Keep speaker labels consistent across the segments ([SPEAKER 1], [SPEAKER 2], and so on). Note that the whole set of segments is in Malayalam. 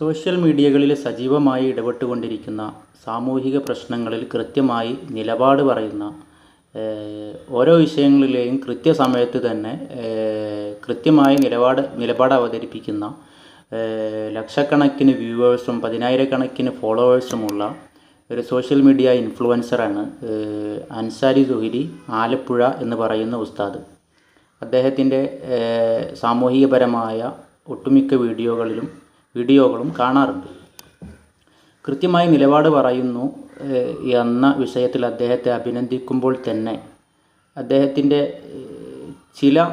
[SPEAKER 1] സോഷ്യൽ മീഡിയകളിൽ സജീവമായി ഇടപെട്ടുകൊണ്ടിരിക്കുന്ന സാമൂഹിക പ്രശ്നങ്ങളിൽ കൃത്യമായി നിലപാട് പറയുന്ന ഓരോ വിഷയങ്ങളിലെയും കൃത്യസമയത്ത് തന്നെ കൃത്യമായി നിലപാട് നിലപാട് അവതരിപ്പിക്കുന്ന ലക്ഷക്കണക്കിന് വ്യൂവേഴ്സും പതിനായിരക്കണക്കിന് ഫോളോവേഴ്സുമുള്ള ഒരു സോഷ്യൽ മീഡിയ ഇൻഫ്ലുവൻസറാണ് അൻസാരി സുഹിരി ആലപ്പുഴ എന്ന് പറയുന്ന ഉസ്താദ്. അദ്ദേഹത്തിന്റെ സാമൂഹികപരമായ ഒട്ടുമിക്ക വീഡിയോകളിലും വീഡിയോകളും കാണാറുണ്ട്. കൃത്യമായി നിലപാട് പറയുന്നു എന്ന വിഷയത്തിൽ അദ്ദേഹത്തെ അഭിനന്ദിക്കുമ്പോൾ തന്നെ അദ്ദേഹത്തിന്റെ ചില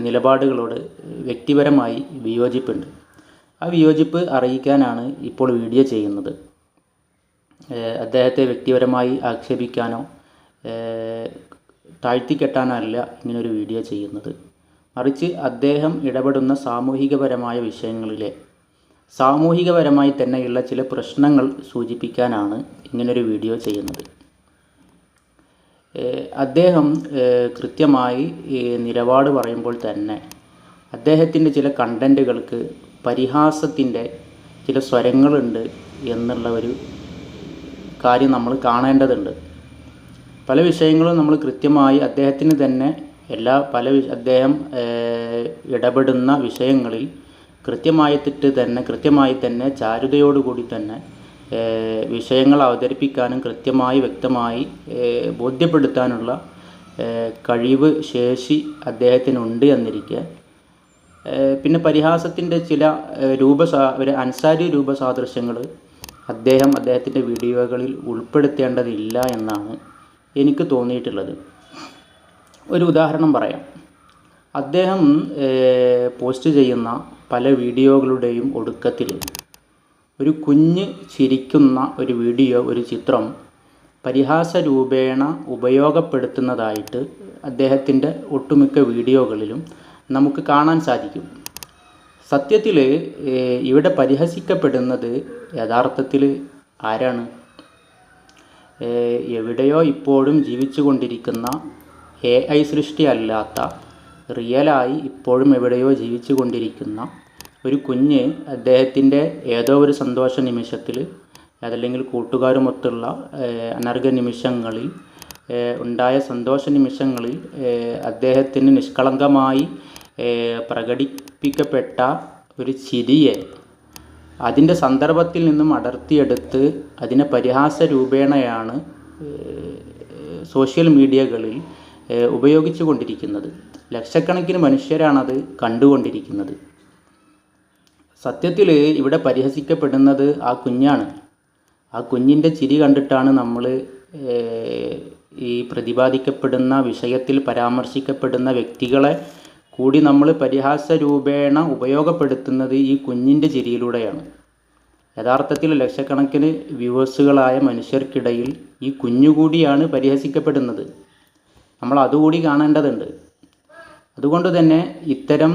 [SPEAKER 1] നിലപാടുകളോട് വ്യക്തിപരമായി വിയോജിപ്പുണ്ട്. ആ വിയോജിപ്പ് അറിയിക്കാനാണ് ഇപ്പോൾ വീഡിയോ ചെയ്യുന്നത്. അദ്ദേഹത്തെ വ്യക്തിപരമായി ആക്ഷേപിക്കാനോ താഴ്ത്തിക്കെട്ടാനല്ല ഇങ്ങനൊരു വീഡിയോ ചെയ്യുന്നത്. മറിച്ച് അദ്ദേഹം ഇടപെടുന്ന സാമൂഹികപരമായ വിഷയങ്ങളിലെ സാമൂഹികപരമായി തന്നെയുള്ള ചില പ്രശ്നങ്ങൾ സൂചിപ്പിക്കാനാണ് ഇങ്ങനൊരു വീഡിയോ ചെയ്യുന്നത്. അദ്ദേഹം കൃത്യമായി നിലപാട് പറയുമ്പോൾ തന്നെ അദ്ദേഹത്തിന്റെ ചില കണ്ടന്റുകൾക്ക് പരിഹാസത്തിന്റെ ചില സ്വരങ്ങളുണ്ട് എന്നുള്ള ഒരു കാര്യം നമ്മൾ കാണേണ്ടതുണ്ട്. പല വിഷയങ്ങളും നമ്മൾ കൃത്യമായി അദ്ദേഹത്തിന് തന്നെ എല്ലാ പല അദ്ദേഹം ഇടപെടുന്ന വിഷയങ്ങളിൽ കൃത്യമായിട്ട് തന്നെ കൃത്യമായി തന്നെ ചാരുതയോടുകൂടി തന്നെ വിഷയങ്ങൾ അവതരിപ്പിക്കാനും കൃത്യമായി വ്യക്തമായി ബോധ്യപ്പെടുത്താനുള്ള കഴിവ് ശേഷി അദ്ദേഹത്തിനുണ്ട് എന്നിരിക്കെ. പിന്നെ പരിഹാസത്തിന്റെ ചില രൂപസാ ഒരു അൻസാരി രൂപസാദൃശ്യങ്ങൾ അദ്ദേഹം അദ്ദേഹത്തിന്റെ വീഡിയോകളിൽ ഉൾപ്പെടുത്തേണ്ടതില്ല എന്നാണ് എനിക്ക് തോന്നിയിട്ടുള്ളത്. ഒരു ഉദാഹരണം പറയാം. അദ്ദേഹം പോസ്റ്റ് ചെയ്യുന്ന പല വീഡിയോകളുടെയും ഒടുക്കത്തിൽ ഒരു കുഞ്ഞ് ചിരിക്കുന്ന ഒരു വീഡിയോ ഒരു ചിത്രം പരിഹാസ രൂപേണ ഉപയോഗപ്പെടുത്തുന്നതായിട്ട് അദ്ദേഹത്തിന്റെ ഒട്ടുമിക്ക വീഡിയോകളിലും നമുക്ക് കാണാൻ സാധിക്കും. സത്യത്തിൽ ഇവിടെ പരിഹസിക്കപ്പെടുന്നത് യഥാർത്ഥത്തിൽ ആരാണ്? എവിടെയോ ഇപ്പോഴും ജീവിച്ചു കൊണ്ടിരിക്കുന്ന എ ഐ സൃഷ്ടി അല്ലാത്ത റിയലായി ഇപ്പോഴും എവിടെയോ ജീവിച്ചു കൊണ്ടിരിക്കുന്ന ഒരു കുഞ്ഞ് അദ്ദേഹത്തിന്റെ ഏതോ ഒരു സന്തോഷ നിമിഷത്തിൽ അതല്ലെങ്കിൽ കൂട്ടുകാരുമൊത്തുള്ള അനർഘ നിമിഷങ്ങളിൽ ഉണ്ടായ സന്തോഷ നിമിഷങ്ങളിൽ അദ്ദേഹത്തിന് നിഷ്കളങ്കമായി പ്രകടിപ്പിക്കപ്പെട്ട ഒരു ചിരിയെ അതിന്റെ സന്ദർഭത്തിൽ നിന്നും അടർത്തിയെടുത്ത് അതിനെ പരിഹാസ രൂപേണയാണ് സോഷ്യൽ മീഡിയകളിൽ ഉപയോഗിച്ചു കൊണ്ടിരിക്കുന്നത് ലക്ഷക്കണക്കിന് മനുഷ്യരാണത് കണ്ടുകൊണ്ടിരിക്കുന്നത്. സത്യത്തിൽ ഇവിടെ പരിഹസിക്കപ്പെടുന്നത് ആ കുഞ്ഞാണ്. ആ കുഞ്ഞിന്റെ ചിരി കണ്ടിട്ടാണ് നമ്മൾ ഈ പ്രതിപാദിക്കപ്പെടുന്ന വിഷയത്തിൽ പരാമർശിക്കപ്പെടുന്ന വ്യക്തികളെ കൂടി നമ്മൾ പരിഹാസ രൂപേണ ഉപയോഗപ്പെടുത്തുന്നത് ഈ കുഞ്ഞിന്റെ ചിരിയിലൂടെയാണ്. യഥാർത്ഥത്തിൽ ലക്ഷക്കണക്കിന് വ്യൂവേഴ്സുകളായ മനുഷ്യർക്കിടയിൽ ഈ കുഞ്ഞുകൂടിയാണ് പരിഹസിക്കപ്പെടുന്നത്. നമ്മൾ അതുകൂടി കാണേണ്ടതുണ്ട്. അതുകൊണ്ട് തന്നെ ഇത്തരം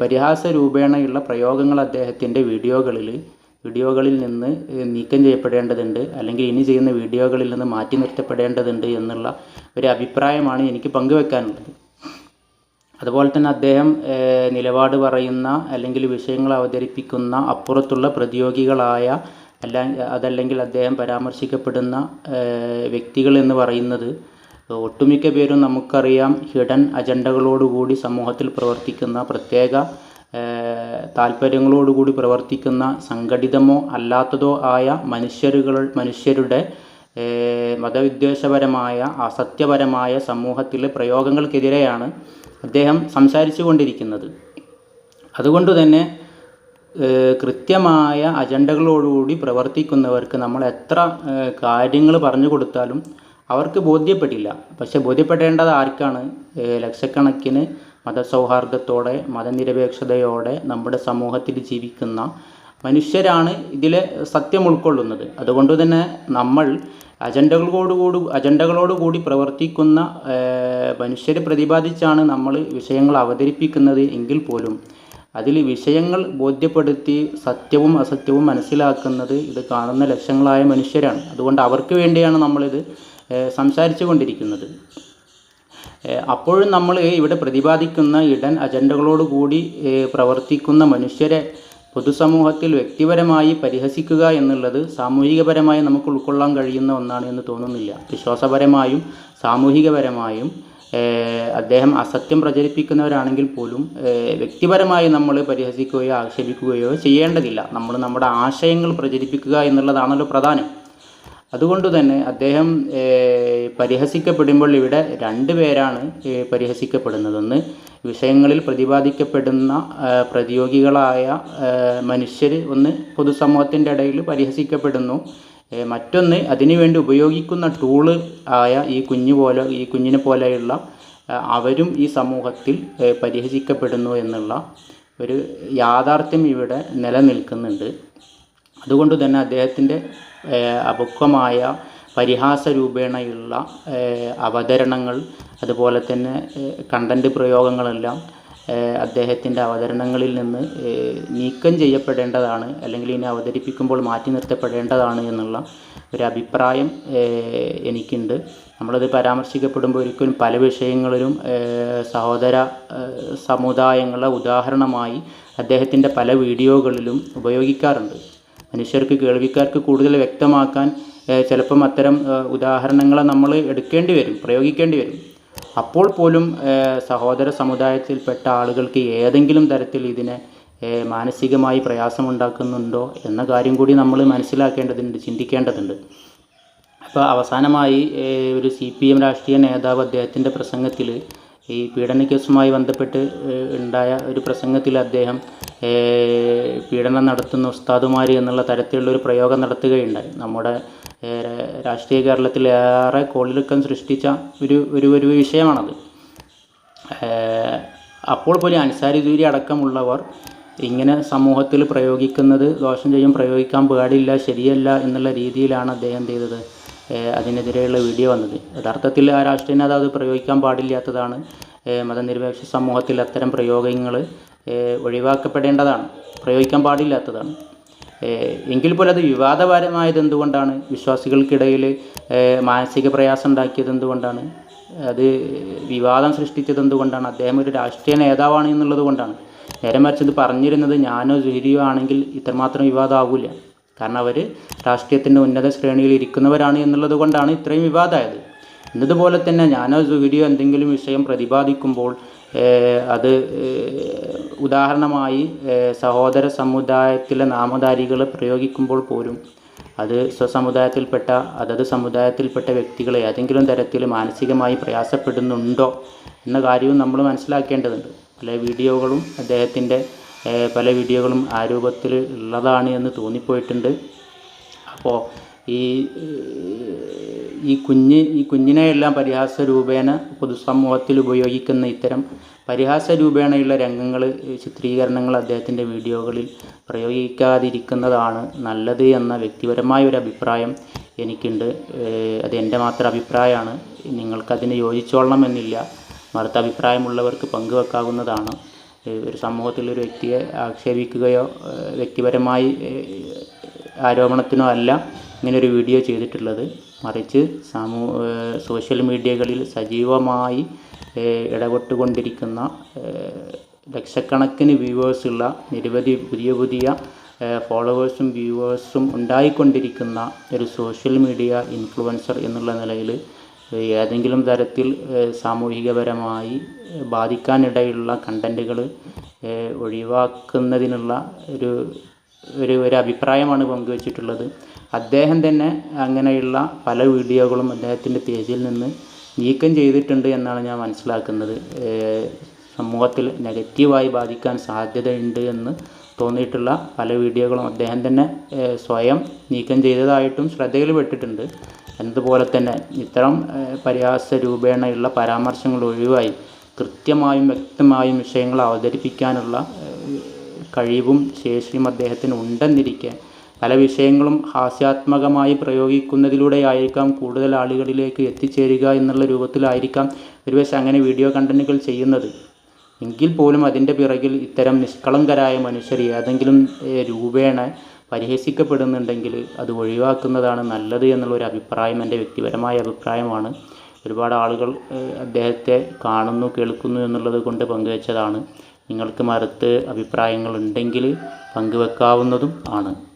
[SPEAKER 1] പരിഹാസ രൂപേണയുള്ള പ്രയോഗങ്ങൾ അദ്ദേഹത്തിന്റെ വീഡിയോകളിൽ വീഡിയോകളിൽ നിന്ന് നീക്കം ചെയ്യപ്പെടേണ്ടതുണ്ട് അല്ലെങ്കിൽ ഇനി ചെയ്യുന്ന വീഡിയോകളിൽ നിന്ന് മാറ്റി നിർത്തപ്പെടേണ്ടതുണ്ട് എന്നുള്ള ഒരു അഭിപ്രായമാണ് എനിക്ക് പങ്കുവെക്കാനുള്ളത്. അതുപോലെ തന്നെ അദ്ദേഹം നിലപാട് പറയുന്ന അല്ലെങ്കിൽ വിഷയങ്ങൾ അവതരിപ്പിക്കുന്ന അപ്പുറത്തുള്ള പ്രതിയോഗികളായ അല്ല അതല്ലെങ്കിൽ അദ്ദേഹം പരാമർശിക്കപ്പെടുന്ന വ്യക്തികൾ എന്ന് പറയുന്നത് ഒട്ടുമിക്ക പേരും നമുക്കറിയാം ഹിഡൻ അജണ്ടകളോടുകൂടി സമൂഹത്തിൽ പ്രവർത്തിക്കുന്ന പ്രത്യേക താല്പര്യങ്ങളോടുകൂടി പ്രവർത്തിക്കുന്ന സംഘടിതമോ അല്ലാത്തതോ ആയ മനുഷ്യരുകൾ മനുഷ്യരുടെ മതവിദ്വേഷപരമായ അസത്യപരമായ സമൂഹത്തിലെ പ്രയോഗങ്ങൾക്കെതിരെയാണ് അദ്ദേഹം സംസാരിച്ചു കൊണ്ടിരിക്കുന്നത്. അതുകൊണ്ട് തന്നെ കൃത്യമായ അജണ്ടകളോടുകൂടി പ്രവർത്തിക്കുന്നവർക്ക് നമ്മൾ എത്ര കാര്യങ്ങൾ പറഞ്ഞു കൊടുത്താലും അവർക്ക് ബോധ്യപ്പെട്ടില്ല. പക്ഷെ ബോധ്യപ്പെടേണ്ടത് ആർക്കാണ്? ലക്ഷക്കണക്കിന് മതസൗഹാർദ്ദത്തോടെ മതനിരപേക്ഷതയോടെ നമ്മുടെ സമൂഹത്തിൽ ജീവിക്കുന്ന മനുഷ്യരാണ് ഇതിലെ സത്യം ഉൾക്കൊള്ളുന്നത്. അതുകൊണ്ട് തന്നെ നമ്മൾ അജണ്ടകളോടുകൂടി അജണ്ടകളോടുകൂടി പ്രവർത്തിക്കുന്ന മനുഷ്യരെ പ്രതിപാദിച്ചാണ് നമ്മൾ വിഷയങ്ങൾ അവതരിപ്പിക്കുന്നത് എങ്കിൽ പോലും അതിൽ വിഷയങ്ങൾ ബോധ്യപ്പെടുത്തി സത്യവും അസത്യവും മനസ്സിലാക്കുന്നത് ഇത് കാണുന്ന ലക്ഷങ്ങളായ മനുഷ്യരാണ്. അതുകൊണ്ട് അവർക്ക് വേണ്ടിയാണ് നമ്മളിത് സംസാരിച്ചു കൊണ്ടിരിക്കുന്നത് അപ്പോഴും നമ്മൾ ഇവിടെ പ്രതിപാദിക്കുന്ന ഇടൻ അജണ്ടകളോടുകൂടി പ്രവർത്തിക്കുന്ന മനുഷ്യരെ പൊതുസമൂഹത്തിൽ വ്യക്തിപരമായി പരിഹസിക്കുക എന്നുള്ളത് സാമൂഹികപരമായി നമുക്ക് ഉൾക്കൊള്ളാൻ കഴിയുന്ന ഒന്നാണ് എന്ന് തോന്നുന്നില്ല. വിശ്വാസപരമായും സാമൂഹികപരമായും അദ്ദേഹം അസത്യം പ്രചരിപ്പിക്കുന്നവരാണെങ്കിൽ പോലും വ്യക്തിപരമായി നമ്മൾ പരിഹസിക്കുകയോ ആക്ഷേപിക്കുകയോ ചെയ്യേണ്ടതില്ല. നമ്മൾ നമ്മുടെ ആശയങ്ങൾ പ്രചരിപ്പിക്കുക എന്നുള്ളതാണല്ലോ പ്രധാനം. അതുകൊണ്ട് തന്നെ അദ്ദേഹം പരിഹസിക്കപ്പെടുമ്പോൾ ഇവിടെ രണ്ട് പേരാണ് പരിഹസിക്കപ്പെടുന്നതെന്ന്. വിഷയങ്ങളിൽ പ്രതിപാദിക്കപ്പെടുന്ന പ്രതിയോഗികളായ മനുഷ്യർ ഒന്ന് പൊതുസമൂഹത്തിന്റെ ഇടയിൽ പരിഹസിക്കപ്പെടുന്നു. മറ്റൊന്ന് അതിനുവേണ്ടി ഉപയോഗിക്കുന്ന ടൂൾ ആയ ഈ കുഞ്ഞു പോലെ ഈ കുഞ്ഞിനെ പോലെയുള്ള അവരും ഈ സമൂഹത്തിൽ പരിഹസിക്കപ്പെടുന്നു എന്നുള്ള ഒരു യാഥാർത്ഥ്യം ഇവിടെ നിലനിൽക്കുന്നുണ്ട്. അതുകൊണ്ട് തന്നെ അദ്ദേഹത്തിന്റെ അപക്വമായ പരിഹാസ രൂപേണയുള്ള അവതരണങ്ങൾ അതുപോലെ തന്നെ കണ്ടന്റ് പ്രയോഗങ്ങളെല്ലാം അദ്ദേഹത്തിന്റെ അവതരണങ്ങളിൽ നിന്ന് നീക്കം ചെയ്യപ്പെടേണ്ടതാണ് അല്ലെങ്കിൽ ഇനി അവതരിപ്പിക്കുമ്പോൾ മാറ്റി നിർത്തപ്പെടേണ്ടതാണ് എന്നുള്ള ഒരു അഭിപ്രായം എനിക്കുണ്ട്. നമ്മളത് പരാമർശിക്കപ്പെടുമ്പോൾ ഒരിക്കലും പല വിഷയങ്ങളിലും സഹോദര സമുദായങ്ങളെ ഉദാഹരണമായി അദ്ദേഹത്തിന്റെ പല വീഡിയോകളിലും ഉപയോഗിക്കാറുണ്ട്. മനുഷ്യർക്ക് കേൾവിക്കാർക്ക് കൂടുതൽ വ്യക്തമാക്കാൻ ചിലപ്പം അത്തരം ഉദാഹരണങ്ങളെ നമ്മൾ എടുക്കേണ്ടി വരും പ്രയോഗിക്കേണ്ടി വരും. അപ്പോൾ പോലും സഹോദര സമുദായത്തിൽപ്പെട്ട ആളുകൾക്ക് ഏതെങ്കിലും തരത്തിൽ ഇതിനെ മാനസികമായി പ്രയാസമുണ്ടാക്കുന്നുണ്ടോ എന്ന കാര്യം കൂടി നമ്മൾ മനസ്സിലാക്കേണ്ടതുണ്ട് ചിന്തിക്കേണ്ടതുണ്ട്. അപ്പോൾ അവസാനമായി ഒരു സി പി എം രാഷ്ട്രീയ നേതാവ് അദ്ദേഹത്തിന്റെ പ്രസംഗത്തിൽ ഈ പീഡന കേസുമായി ബന്ധപ്പെട്ട് ഉണ്ടായ ഒരു പ്രസംഗത്തിൽ അദ്ദേഹം പീഡനം നടത്തുന്ന ഉസ്താദുമാർ എന്നുള്ള തരത്തിലുള്ള ഒരു പ്രയോഗം നടത്തുകയുണ്ടായി. നമ്മുടെ രാഷ്ട്രീയ കേരളത്തിൽ ഏറെ കോളിളക്കം സൃഷ്ടിച്ച ഒരു ഒരു ഒരു വിഷയമാണത്. അപ്പോൾ പോലും അൻസാരി ദൂരി അടക്കമുള്ളവർ ഇങ്ങനെ സമൂഹത്തിൽ പ്രയോഗിക്കുന്നത് ദോഷം ചെയ്യും പ്രയോഗിക്കാൻ പാടില്ല ശരിയല്ല എന്നുള്ള രീതിയിലാണ് അദ്ദേഹം ചെയ്തത്? അതിനെതിരെയുള്ള വീഡിയോ വന്നത്. യഥാർത്ഥത്തിൽ ആ രാഷ്ട്രീയ നേതാവ് അത് പ്രയോഗിക്കാൻ പാടില്ലാത്തതാണ്. മതനിരപേക്ഷ സമൂഹത്തിൽ അത്തരം പ്രയോഗങ്ങൾ ഒഴിവാക്കപ്പെടേണ്ടതാണ്. പ്രയോഗിക്കാൻ പാടില്ലാത്തതാണ്. എങ്കിൽ പോലും അത് വിവാദപരമായത് എന്തുകൊണ്ടാണ്? വിശ്വാസികൾക്കിടയിൽ മാനസിക പ്രയാസം ഉണ്ടാക്കിയത് എന്തുകൊണ്ടാണ്? അത് വിവാദം സൃഷ്ടിച്ചത് എന്തുകൊണ്ടാണ്? അദ്ദേഹം ഒരു രാഷ്ട്രീയ നേതാവാണ് എന്നുള്ളത് കൊണ്ടാണ്. നേരെ മറിച്ച് ഇത് പറഞ്ഞിരുന്നത് ഞാനോ ജുഹിരിയോ ആണെങ്കിൽ ഇത്രമാത്രം വിവാദമാകില്ല കാരണം അവർ രാഷ്ട്രീയത്തിന്റെ ഉന്നത ശ്രേണിയിൽ ഇരിക്കുന്നവരാണ് എന്നുള്ളത് കൊണ്ടാണ് ഇത്രയും വിവാദമായത്. എന്നതുപോലെ തന്നെ ഞാനോ സുഹിരിയോ എന്തെങ്കിലും വിഷയം പ്രതിപാദിക്കുമ്പോൾ അത് ഉദാഹരണമായി സഹോദര സമുദായത്തിലെ നാമധാരികൾ പ്രയോഗിക്കുമ്പോൾ പോലും അത് സ്വസമുദായത്തിൽപ്പെട്ട അതത് സമുദായത്തിൽപ്പെട്ട വ്യക്തികളെ ഏതെങ്കിലും തരത്തിൽ മാനസികമായി പ്രയാസപ്പെടുന്നുണ്ടോ എന്ന കാര്യവും നമ്മൾ മനസ്സിലാക്കേണ്ടതുണ്ട്. പല വീഡിയോകളും അദ്ദേഹത്തിന്റെ പല വീഡിയോകളും ആ രൂപത്തിൽ ഉള്ളതാണ് എന്ന് തോന്നിപ്പോയിട്ടുണ്ട്. അപ്പോൾ ഈ ഈ കുഞ്ഞ് ഈ കുഞ്ഞിനെയെല്ലാം പരിഹാസ രൂപേണ പൊതുസമൂഹത്തിൽ ഉപയോഗിക്കുന്ന ഇത്തരം പരിഹാസ രൂപേണയുള്ള രംഗങ്ങൾ ചിത്രീകരണങ്ങൾ അദ്ദേഹത്തിന്റെ വീഡിയോകളിൽ പ്രയോഗിക്കാതിരിക്കുന്നതാണ് നല്ലത് എന്ന വ്യക്തിപരമായ ഒരു അഭിപ്രായം എനിക്കുണ്ട്. അത് എന്റെ മാത്രം അഭിപ്രായമാണ്. നിങ്ങൾക്കതിന് യോജിച്ചോളണം എന്നില്ല മറുത്ത അഭിപ്രായമുള്ളവർക്ക് പങ്കുവെക്കാവുന്നതാണ്. ഒരു സമൂഹത്തിൽ ഒരു വ്യക്തിയെ ആക്ഷേപിക്കുകയോ വ്യക്തിപരമായി ആരോപണത്തിനോ അല്ല ഇങ്ങനൊരു വീഡിയോ ചെയ്തിട്ടുള്ളത്. മറിച്ച് സമൂ സോഷ്യൽ മീഡിയകളിൽ സജീവമായി ഇടപെട്ടുകൊണ്ടിരിക്കുന്ന ലക്ഷക്കണക്കിന് വ്യൂവേഴ്സുള്ള നിരവധി പുതിയ പുതിയ ഫോളോവേഴ്സും വ്യൂവേഴ്സും ഉണ്ടായിക്കൊണ്ടിരിക്കുന്ന ഒരു സോഷ്യൽ മീഡിയ ഇൻഫ്ലുവൻസർ എന്നുള്ള നിലയിൽ ഏതെങ്കിലും തരത്തിൽ സാമൂഹികപരമായി ബാധിക്കാനിടയുള്ള കണ്ടന്റുകൾ ഒഴിവാക്കുന്നതിനുള്ള ഒരു ഒരു ഒരു അഭിപ്രായമാണ് പങ്കുവച്ചിട്ടുള്ളത്. അദ്ദേഹം തന്നെ അങ്ങനെയുള്ള പല വീഡിയോകളും അദ്ദേഹത്തിന്റെ പേജിൽ നിന്ന് നീക്കം ചെയ്തിട്ടുണ്ട് എന്നാണ് ഞാൻ മനസ്സിലാക്കുന്നത്. സമൂഹത്തിൽ നെഗറ്റീവായി ബാധിക്കാൻ സാധ്യതയുണ്ട് എന്ന് തോന്നിയിട്ടുള്ള പല വീഡിയോകളും അദ്ദേഹം തന്നെ സ്വയം നീക്കം ചെയ്തതായിട്ടും ശ്രദ്ധയിൽ പെട്ടിട്ടുണ്ട് എന്നതുപോലെ തന്നെ ഇത്തരം പരിഹാസ രൂപേണയുള്ള പരാമർശങ്ങൾ ഒഴിവായി കൃത്യമായും വ്യക്തമായും വിഷയങ്ങൾ അവതരിപ്പിക്കാനുള്ള കഴിവും ശേഷിയും അദ്ദേഹത്തിന് ഉണ്ടെന്നിരിക്കെ പല വിഷയങ്ങളും ഹാസ്യാത്മകമായി പ്രയോഗിക്കുന്നതിലൂടെയായിരിക്കാം കൂടുതൽ ആളുകളിലേക്ക് എത്തിച്ചേരുക എന്നുള്ള രൂപത്തിലായിരിക്കാം ഒരുപക്ഷെ അങ്ങനെ വീഡിയോ കണ്ടന്റുകൾ ചെയ്യുന്നത്. എങ്കിൽ പോലും അതിന്റെ പിറകിൽ ഇത്തരം നിഷ്കളങ്കരായ മനുഷ്യർ ഏതെങ്കിലും രൂപേണ പരിഹസിക്കപ്പെടുന്നുണ്ടെങ്കിൽ അത് ഒഴിവാക്കുന്നതാണ് നല്ലത് എന്നുള്ളൊരു അഭിപ്രായം എന്റെ വ്യക്തിപരമായ അഭിപ്രായമാണ്. ഒരുപാട് ആളുകൾ അദ്ദേഹത്തെ കാണുന്നു കേൾക്കുന്നു എന്നുള്ളത് കൊണ്ട് പങ്കുവച്ചതാണ്. നിങ്ങൾക്ക് മറുത്ത് അഭിപ്രായങ്ങളുണ്ടെങ്കിൽ പങ്കുവെക്കാവുന്നതും ആണ്.